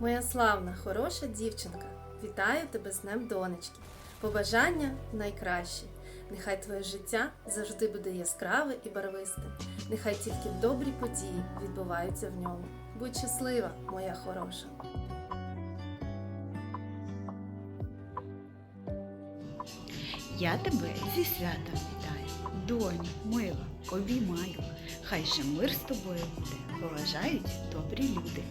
Моя славна, хороша дівчинка, вітаю тебе з Днем донечки. Побажання найкращі. Нехай твоє життя завжди буде яскраве і барвисте. Нехай тільки добрі події відбуваються в ньому. Будь щаслива, моя хороша. Я тебе зі святом вітаю, доню, мила, обіймаю. Хай же мир з тобою буде, поважають добрі люди.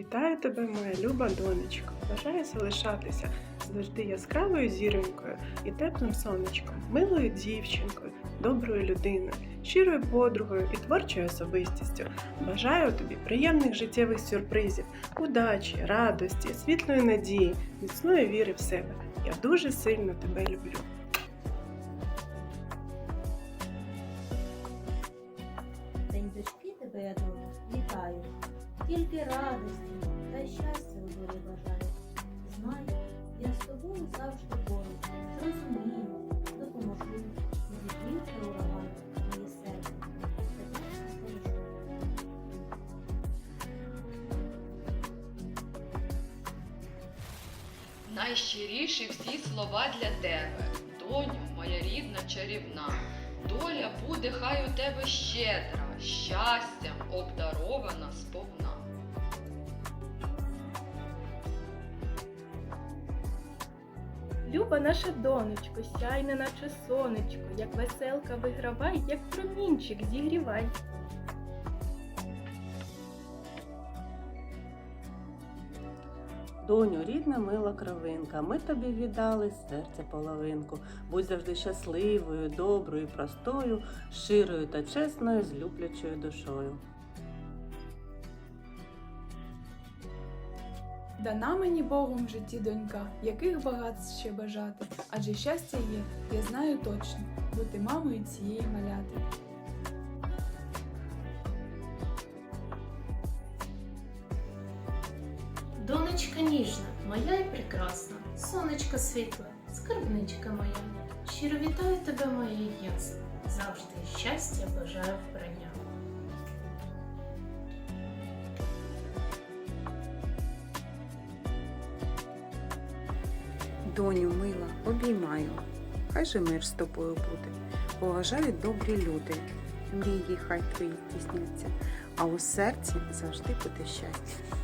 Вітаю тебе, моя люба донечко. Бажаю залишатися завжди яскравою зіронькою і теплим сонечком, милою дівчинкою, доброю людиною, щирою подругою і творчою особистістю. Бажаю тобі приємних життєвих сюрпризів, удачі, радості, світлої надії, міцної віри в себе. Я дуже сильно тебе люблю. День дочки тебе, я вітаю. Тільки радості та щастя у долі бажаю. Знай, я з тобою завжди поруч, зрозумію, допоможу. Не відвівся ураган, моє серце. Найщиріші всі слова для тебе, доню, моя рідна чарівна. Доля буде хай у тебе щедра, щастям обдарована сповна. Люба наша донечко, сяйне, наче сонечко, як веселка вигравай, як промінчик зігрівай. Доню, рідна мила кровинка, ми тобі віддали з серця половинку. Будь завжди щасливою, доброю, простою, щирою та чесною, з люблячою душою. Дана мені Богом в житті донька, яких багатств ще бажати, адже щастя є, я знаю точно, бути мамою цієї маляти. Донечка ніжна, моя і прекрасна, сонечко світле, скарбничка моя. Щиро вітаю тебе, моє ясне, завжди щастя бажаю вбрання. Доню мила, обіймаю, хай же мир з тобою буде. Поважають добрі люди, мрії хай твої здійсняться, а у серці завжди буде щастя.